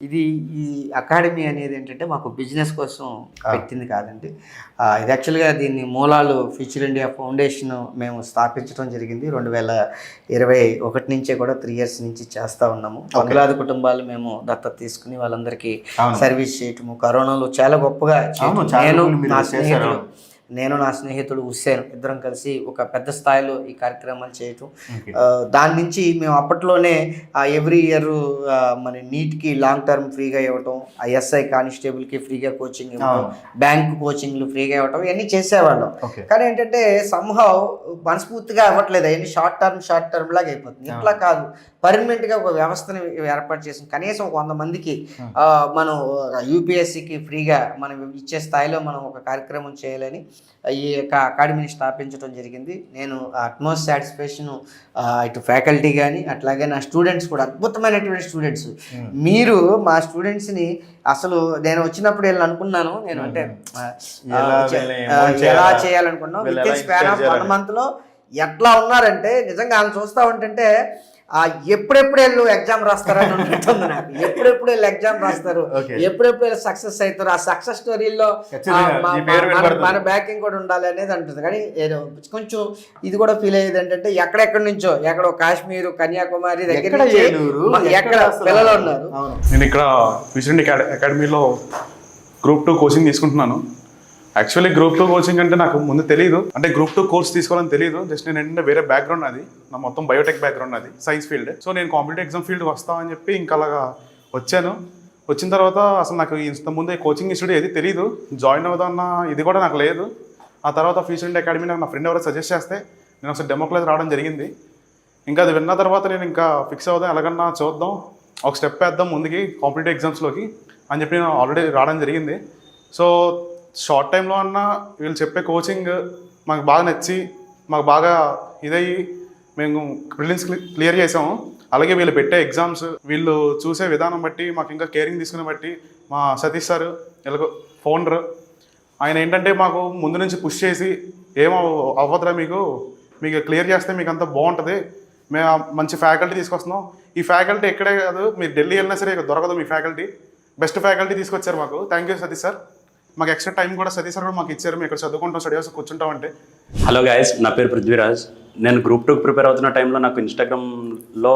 ఇది ఈ అకాడమీ అనేది ఏంటంటే మాకు బిజినెస్ కోసం పెట్టింది కాదండి ఇది యాక్చువల్గా దీన్ని మూలాలు ఫ్యూచర్ ఇండియా ఫౌండేషన్ మేము స్థాపించడం జరిగింది రెండు వేల ఇరవై ఒకటి నుంచే కూడా త్రీ ఇయర్స్ నుంచి చేస్తూ ఉన్నాము వందలాది కుటుంబాలు మేము దత్తత తీసుకుని వాళ్ళందరికీ. సర్వీస్ చేయటము కరోనాలో చాలా గొప్పగా నేను నా. స్నేహితులు నేను నా స్నేహితుడు హుస్సేన్ ఇద్దరం కలిసి ఒక పెద్ద స్థాయిలో ఈ కార్యక్రమాలు చేయటం. దాని నుంచి మేము అప్పట్లోనే ఎవ్రీ ఇయర్ మన నీట్కి లాంగ్ టర్మ్ ఫ్రీగా ఇవ్వటం ఎస్ఐ కానిస్టేబుల్కి ఫ్రీగా కోచింగ్ ఇవ్వటం బ్యాంక్ కోచింగ్లు ఫ్రీగా ఇవ్వటం ఇవన్నీ చేసేవాళ్ళం. కానీ ఏంటంటే సంహవ్ మనస్ఫూర్తిగా అవ్వట్లేదు. అవన్నీ షార్ట్ టర్మ్ షార్ట్ టర్మ్ లాగా అయిపోతుంది. ఇట్లా కాదు. పర్మనెంట్గా ఒక వ్యవస్థని ఏర్పాటు చేసి. కనీసం ఒక వంద మందికి మనం యూపీఎస్సికి ఫ్రీగా మనం ఇచ్చే స్థాయిలో మనం ఒక కార్యక్రమం చేయాలని ఈ యొక్క అకాడమీని స్థాపించడం జరిగింది. నేను అట్మోస్ట్ సాటిస్ఫాక్షన్ ఇటు ఫ్యాకల్టీ కానీ అట్లాగే నా స్టూడెంట్స్ కూడా అద్భుతమైనటువంటి స్టూడెంట్స్ మీరు మా స్టూడెంట్స్ని అసలు నేను వచ్చినప్పుడు వెళ్ళి అనుకున్నాను. నేను అంటే ఆ, ఎలా చే- వీళ్ళని ఆ, mold ఎలా చేయాలా? చేయాలనుకున్నాం వీళ్ళు విత్ ఎలా స్పాన్ ఆఫ్ వన్ చేయాలని? మంత్లో ఎట్లా ఉన్నారంటే నిజంగా ఆమె చూస్తా ఉంటుంటే ఎప్పుడెప్పుడు వెళ్ళు ఎగ్జామ్ రాస్తారని ఉంటుంది నాకు ఎప్పుడెప్పుడు వెళ్ళి ఎగ్జామ్ రాస్తారు. ఎప్పుడెప్పుడు వెళ్ళి సక్సెస్ అవుతారు ఆ సక్సెస్ స్టోరీలో. మన బ్యాకింగ్ కూడా ఉండాలి అనేది అంటుంది కానీ కొంచెం ఇది కూడా ఫీల్ అయ్యేది ఏంటంటే ఎక్కడెక్కడి నుంచో ఎక్కడో కాశ్మీర్ కన్యాకుమారి దగ్గర ఎక్కడ? పిల్లలు ఉన్నారు నేను ఇక్కడ అకాడమీలో గ్రూప్ టూ కోచింగ్ తీసుకుంటున్నాను యాక్చువల్లీ గ్రూప్ టూ కోచింగ్ అంటే నాకు ముందు తెలియదు అంటే గ్రూప్ టూ కోర్స్ తీసుకోవాలని తెలియదు జస్ట్ నేను ఏంటంటే వేరే బ్యాక్గ్రౌండ్ అది నా మొత్తం బయోటెక్ బ్యాక్గ్రౌండ్ అది సైన్స్ ఫీల్డ్ సో నేను కాంపిటేటివ్ ఎగ్జామ్ ఫీల్డ్ వస్తామని చెప్పి ఇంకా అలాగా వచ్చాను. వచ్చిన తర్వాత అసలు నాకు ఇంత ముందు కోచింగ్ ఇన్స్టిట్యూట్ ఏది తెలియదు జాయిన్ అవుదామన్న ఇది కూడా నాకు లేదు. ఆ తర్వాత ఫ్యూచర్ ఇండియా అకాడమీ నాకు నా ఫ్రెండ్ ఎవరో సజెస్ట్ చేస్తే నేను ఒకసారి డెమో క్లాస్ రావడం జరిగింది. ఇంకా అది విన్న తర్వాత నేను ఇంకా ఫిక్స్ అవుదాం ఎలాగన్నా చూద్దాం ఒక స్టెప్ వేద్దాం ముందుకి కాంపిటేటివ్ ఎగ్జామ్స్లోకి అని చెప్పి నేను ఆల్రెడీ రావడం జరిగింది. సో షార్ట్ టైంలో అన్న వీళ్ళు చెప్పే కోచింగ్ మాకు బాగా నచ్చి మాకు బాగా ఇదయ్యి మేము ప్రిలిమ్స్ క్లియర్ చేసాము. అలాగే వీళ్ళు పెట్టే ఎగ్జామ్స్ వీళ్ళు చూసే విధానం బట్టి మాకు ఇంకా కేరింగ్ తీసుకునే బట్టి మా సతీష్ సార్ ఎలాగో ఫౌండర్ ఆయన ఏంటంటే మాకు ముందు నుంచి పుష్ చేసి ఏం అవ్వదురా మీకు మీకు క్లియర్ చేస్తే మీకు అంత బాగుంటుంది. మేము మంచి ఫ్యాకల్టీ తీసుకొస్తున్నాం. ఈ ఫ్యాకల్టీ ఎక్కడే కాదు మీరు ఢిల్లీ వెళ్ళినా సరే దొరకదు మీ ఫ్యాకల్టీ బెస్ట్ ఫ్యాకల్టీ తీసుకొచ్చారు మాకు. Thank you Satish sir. మాకు ఎక్స్ట్రా టైం కూడా సతీ సార్ కూడా మాకు ఇచ్చారు. మేము ఇక్కడ చదువుకుంటాం స్టడీ హౌస్ కూర్చుంటాం అంటే. హలో గాయస్ నా పేరు పృథ్వీరాజ్. నేను గ్రూప్ టూకి ప్రిపేర్ అవుతున్న టైంలో నాకు ఇన్స్టాగ్రామ్లో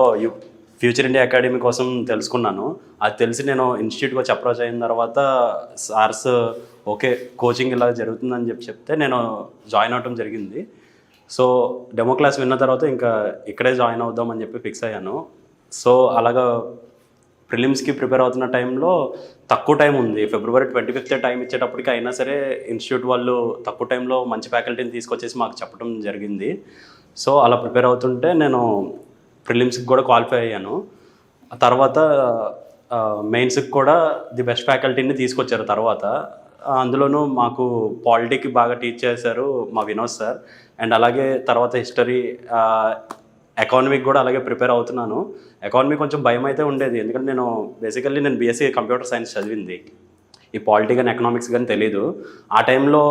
ఫ్యూచర్ ఇండియా అకాడమీ కోసం తెలుసుకున్నాను. అది తెలిసి నేను ఇన్స్టిట్యూట్కి వచ్చి అప్రోచ్ అయిన తర్వాత సార్స్ ఓకే కోచింగ్ ఇలా జరుగుతుందని చెప్పి చెప్తే నేను జాయిన్ అవటం జరిగింది. సో డెమో క్లాస్ విన్న తర్వాత ఇంకా ఇక్కడే జాయిన్ అవుదామని చెప్పి ఫిక్స్ అయ్యాను. సో అలాగా ప్రిలిమ్స్కి ప్రిపేర్ అవుతున్న టైంలో తక్కువ టైం ఉంది. ఫిబ్రవరి ట్వంటీ ఫిఫ్త్ టైం ఇచ్చేటప్పటికి అయినా సరే ఇన్స్టిట్యూట్ వాళ్ళు తక్కువ టైంలో మంచి ఫ్యాకల్టీని తీసుకొచ్చేసి మాకు చెప్పడం జరిగింది. సో అలా ప్రిపేర్ అవుతుంటే నేను ప్రిలిమ్స్కి కూడా క్వాలిఫై అయ్యాను. తర్వాత మెయిన్స్కి కూడా ది బెస్ట్ ఫ్యాకల్టీని తీసుకొచ్చారు తర్వాత. అందులోనూ మాకు పాలిటీకి బాగా టీచ్ చేశారు మా వినోద్ సార్ అండ్ అలాగే తర్వాత హిస్టరీ ఎకానమీకి కూడా అలాగే ప్రిపేర్ అవుతున్నాను. ఎకానమీ కొంచెం భయం అయితే ఉండేది. ఎందుకంటే నేను బేసికల్లీ నేను బీఎస్సీ కంప్యూటర్ సైన్స్ చదివింది. ఈ పాలిటీ కానీ ఎకనామిక్స్ కానీ తెలీదు. ఆ టైంలో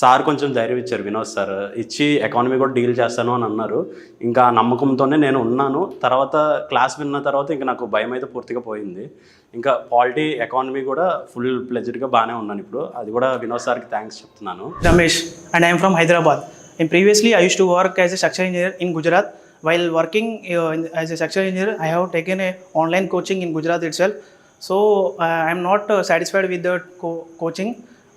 సార్ కొంచెం ధైర్యం ఇచ్చారు వినోద్ సార్. ఇచ్చి ఎకానమీ కూడా డీల్ చేస్తాను అని అన్నారు. ఇంకా నమ్మకంతోనే నేను ఉన్నాను. తర్వాత క్లాస్ విన్న తర్వాత ఇంకా నాకు భయం అయితే పూర్తిగా పోయింది. ఇంకా పాలిటీ ఎకానమీ కూడా ఫుల్ ప్లెజర్గా బాగానే ఉన్నాను ఇప్పుడు. అది కూడా వినోద్ సార్కి థ్యాంక్స్ చెప్తున్నాను. Ramesh and I am from Hyderabad నేను previously I use to work as a structure engineer in Gujarat While working uh, as a structural engineer, I have taken a online coaching in Gujarat itself. So uh, I am not uh, satisfied with the co- coaching.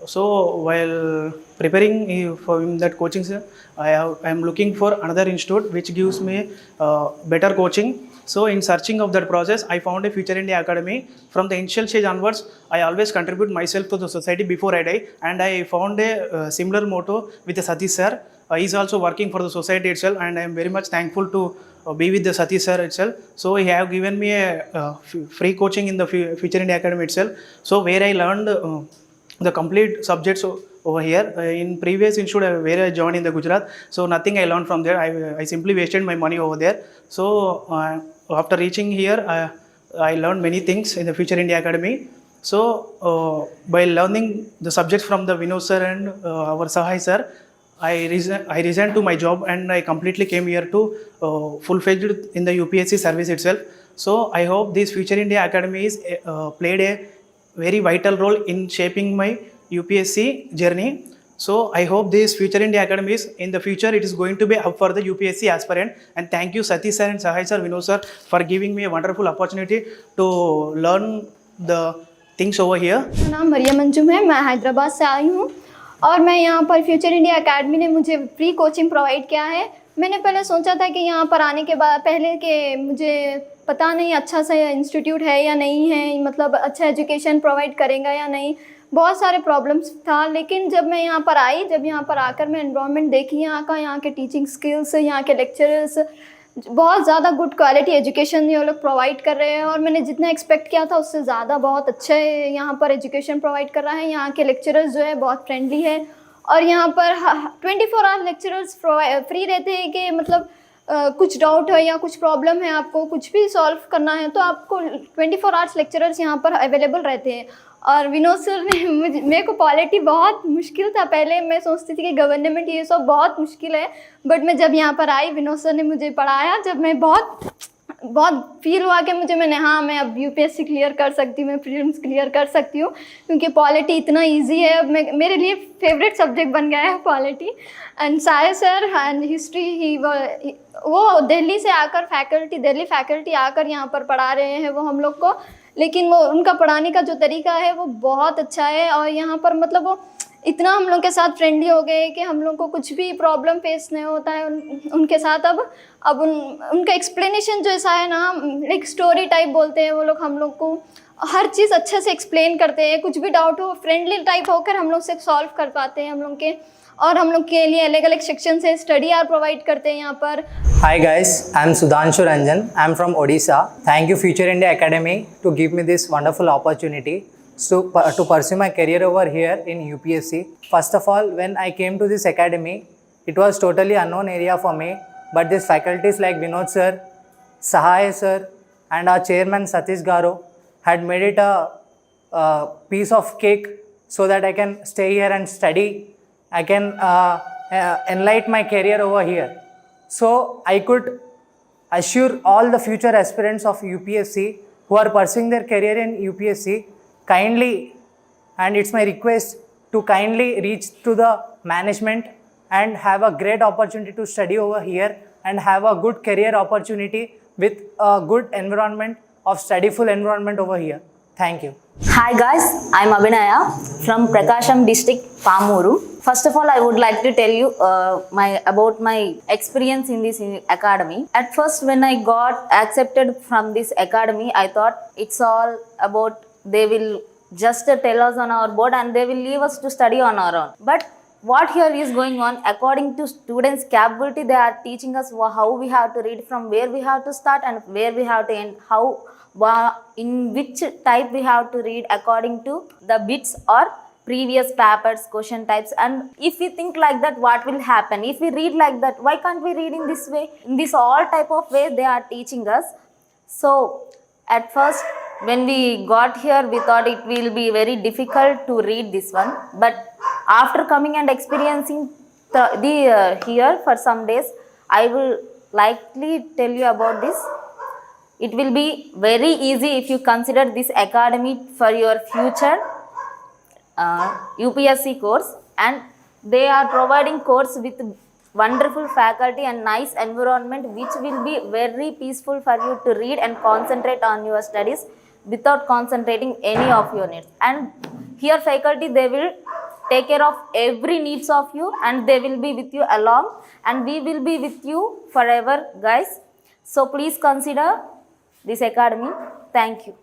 So while preparing for that coaching, sir, I, have, I am looking for another institute which gives me uh, better coaching. So in searching of that process, I found a Future India Academy. From the initial stage onwards, I always contribute myself to the society before I die, and I found a uh, similar motto with the Satish sir. Uh, is also working for the society itself, and I am very much thankful to uh, be with the Satish sir itself. So he have given me a uh, free coaching in the Fu- Future India Academy itself. So where I learned. Uh, the complete subjects over here uh, in previous institute uh, where I joined in the Gujarat. So nothing I learned from there. I, I simply wasted my money over there. So uh, after reaching here, uh, I learned many things in the Future India Academy. So uh, by learning the subjects from the Vinod sir and uh, our Sahai sir, I, resi- I resigned to my job and I completely came here to uh, full-fledged in the UPSC service itself. So I hope this Future India Academy is uh, played a very vital role in shaping my UPSC journey. So I hope this Future India Academy is in the future it is going to be up for the UPSC aspirant. And thank you Satish sir and Sahai sir, Vinod sir for giving me a wonderful opportunity to learn the things over here. मेरा नाम मरियम अंजुम है मैं हैदराबाद से आई हूँ और मैं यहाँ पर फ्यूचर इंडिया एकेडमी ने मुझे फ्री कोचिंग प्रोवाइड किया है मैंने पहले सोचा था कि यहाँ पर आने के बाद पहले के मुझे पता नहीं अच्छा सा इंस्टीट्यूट है या नहीं है मतलब अच्छा एजुकेशन प्रोवाइड करेगा या नहीं। बहुत सारे प्रॉब्लम्स था, लेकिन जब मैं यहाँ पर आई, जब यहाँ पर आकर मैं इन्वायरमेंट देखी, यहाँ का, यहाँ के टीचिंग स्किल्स यहाँ के लेक्चरर्स बहुत ज़्यादा गुड क्वालिटी एजुकेशन ये लोग प्रोवाइड कर रहे हैं और मैंने जितना एक्सपेक्ट किया था उससे ज़्यादा बहुत अच्छे यहाँ पर एजुकेशन प्रोवाइड कर रहा है। यहाँ के लेक्चरर्स जो है बहुत फ्रेंडली है और यहाँ पर twenty four hour lecturers free रहते हैं कि मतलब कुछ डाउट है या कुछ प्रॉब्लम है आपको, कुछ भी सॉल्व करना है तो आपको ट्वेंटी फोर आवर्स लेक्चरर्स यहाँ पर अवेलेबल रहते हैं। और विनोद सर ने मुझे, मेरे को पॉलिटी बहुत मुश्किल था। पहले मैं सोचती थी कि गवर्नमेंट ये सब बहुत मुश्किल है बट मैं जब यहाँ पर आई, विनोद सर ने मुझे पढ़ाया, जब मैं बहुत बहुत फील हुआ कि मुझे मैंने हाँ मैं अब यूपीएससी क्लियर कर सकती हूँ, मैं प्रीलिम्स क्लियर कर सकती हूँ, क्योंकि पॉलिटी इतना इजी है। अब मैं, मेरे लिए फेवरेट सब्जेक्ट बन गया है पॉलिटी एंड साय सर एंड हिस्ट्री ही वो दिल्ली से आकर फैकल्टी दिल्ली फैकल्टी आकर यहाँ पर पढ़ा रहे हैं वो हम लोग को। लेकिन वो, उनका पढ़ाने का जो तरीका है वो बहुत अच्छा है और यहाँ पर मतलब वो इतना हम लोग के साथ फ्रेंडली हो गए कि हम लोग को कुछ भी प्रॉब्लम फेस नहीं होता है उन, उनके साथ अब अब उन उनका एक्सप्लेनेशन जो ऐसा है ना लाइक स्टोरी टाइप बोलते हैं वो लोग हम लोग को हर चीज़ अच्छे से एक्सप्लेन करते हैं कुछ भी डाउट हो फ्रेंडली टाइप होकर हम लोग से सॉल्व कर पाते हैं हम लोग के और हम लोग के लिए अलग अलग सेक्शन से स्टडी आर प्रोवाइड करते हैं यहाँ पर। Hi guys I am Sudhanshu Ranjan I am from Odisha thank you future India Academy to give me this wonderful opportunity to, to pursue my career over here in UPSC. First of all, when I came to this academy, it was totally unknown area for me. But these faculties like Vinod sir, Sahai sir, and our chairman Satish Garu had made it a, a piece of cake so that I can stay here and study. I can uh, uh, enlighten my career over here. So I could assure all the future aspirants of UPSC who are pursuing their career in UPSC kindly, and it's my request to kindly reach to the management and have a great opportunity to study over here and have a good career opportunity with a good environment of studyful environment over here. Thank you. Hi guys, I'm Abhinaya from Prakasham district, Pamuru. First of all, I would like to tell you uh, my about my experience in this academy. At first, when I got accepted from this academy, I thought it's all about they will just tell us on our board and they will leave us to study on our own. But what here is going on according to students capability they are teaching us how we have to read from where we have to start and where we have to end how in which type we have to read according to the bits or previous papers question types. And if we think like that what will happen? If we read like that why can't we read in this way? In this all type of way they are teaching us. So at first when we got here we thought it will be very difficult to read this one. But after coming and experiencing the, the uh, here for some days i will likely tell you about this. It will be very easy if you consider this academy for your future uh, UPSC course. And they are providing course with wonderful faculty and nice environment which will be very peaceful for you to read and concentrate on your studies without concentrating any of your needs. And here faculty they will take care of every needs of you and they will be with you along. And we will be with you forever guys. So please consider this academy. Thank you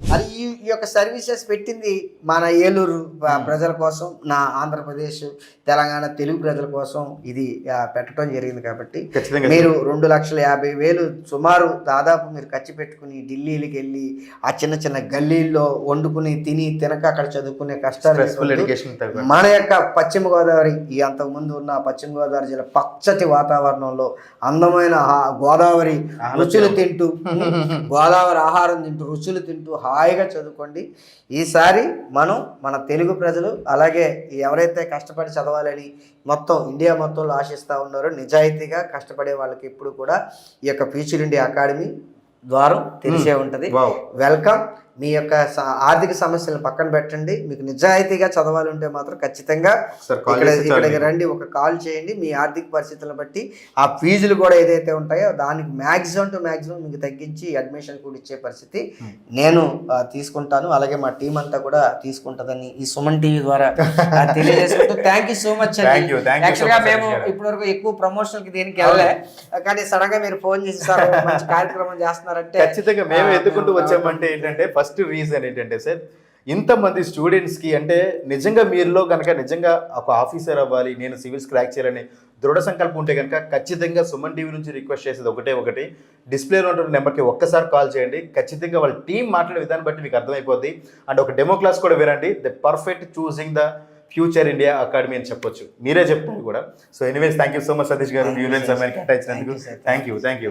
అది ఈ యొక్క services పెట్టింది మన ఏలూరు ప- ప్రజల కోసం నా ఆంధ్రప్రదేశ్ తెలంగాణ తెలుగు ప్రజల కోసం ఇది పెట్టడం జరిగింది కాబట్టి మీరు రెండు లక్షల యాభై వేలు సుమారు దాదాపు మీరు ఖర్చు పెట్టుకుని ఢిల్లీకి వెళ్ళి ఆ చిన్న చిన్న గల్లీల్లో వండుకుని తిని తినక అక్కడ చదువుకునే కష్టాలు. మన యొక్క పశ్చిమ గోదావరి ఈ అంతకుముందు ఉన్న పశ్చిమ గోదావరి జిల్లా పచ్చటి వాతావరణంలో అందమైన గోదావరి రుచులు తింటూ గోదావరి ఆహారం తింటూ రుచులు తింటూ హాయిగా చదువుకోండి. ఈసారి మనం మన తెలుగు ప్రజలు అలాగే ఎవరైతే కష్టపడి చదవాలని మొత్తం ఇండియా మొత్తంలో ఆశిస్తూ ఉన్నారో నిజాయితీగా కష్టపడే వాళ్ళకి ఇప్పుడు కూడా ఈ యొక్క ఫ్యూచర్ ఇండియా అకాడమీ ద్వారం తెరిచే ఉంటుంది. వెల్కమ్. మీ యొక్క ఆర్థిక సమస్యలను పక్కన పెట్టండి. మీకు నిజాయితీగా చదవాలి ఉంటే మాత్రం ఖచ్చితంగా ఇక్కడికి. రండి. ఒక కాల్ చేయండి. మీ ఆర్థిక పరిస్థితులను బట్టి ఆ ఫీజులు కూడా ఏదైతే ఉంటాయో దానికి మ్యాక్సిమం టు మ్యాక్సిమం మీకు తగ్గించి అడ్మిషన్ కూడా ఇచ్చే పరిస్థితి నేను తీసుకుంటాను. అలాగే మా టీం అంతా కూడా తీసుకుంటుందని ఈ సుమన్ టీవీ ద్వారా తెలియజేసుకుంటూ థ్యాంక్ యూ సో మచ్ యాక్చువల్గా మేము. ఇప్పటివరకు ఎక్కువ ప్రమోషన్కి దేనికి వెళ్ళలే. కానీ సడన్గా మీరు ఫోన్ చేసి సార్ మంచి కార్యక్రమం చేస్తున్నారంటే ఖచ్చితంగా మేము ఎత్తుకుంటూ వచ్చామంటే ఏంటంటే ఫస్ట్ రీజన్ ఏంటంటే సార్ ఇంతమంది స్టూడెంట్స్కి అంటే నిజంగా మీరులో కనుక నిజంగా ఒక ఆఫీసర్ అవ్వాలి నేను సివిల్స్ క్రాక్ చేయాలని దృఢ సంకల్పం ఉంటే కనుక ఖచ్చితంగా సుమన్ టీవీ నుంచి రిక్వెస్ట్ చేసేది ఒకటే ఒకటి. డిస్ప్లేలో ఉన్న నెంబర్కి ఒక్కసారి కాల్ చేయండి. ఖచ్చితంగా వాళ్ళ టీం మాట్లాడే విధానం బట్టి మీకు అర్థమైపోద్ది. అండ్ ఒక డెమో క్లాస్ కూడా వినండి. The perfect choosing the future India academy అని చెప్పొచ్చు. మీరే చెప్తారు కూడా. So anyways thank you so much Satish గారు. Union you, sir. Thank you thank you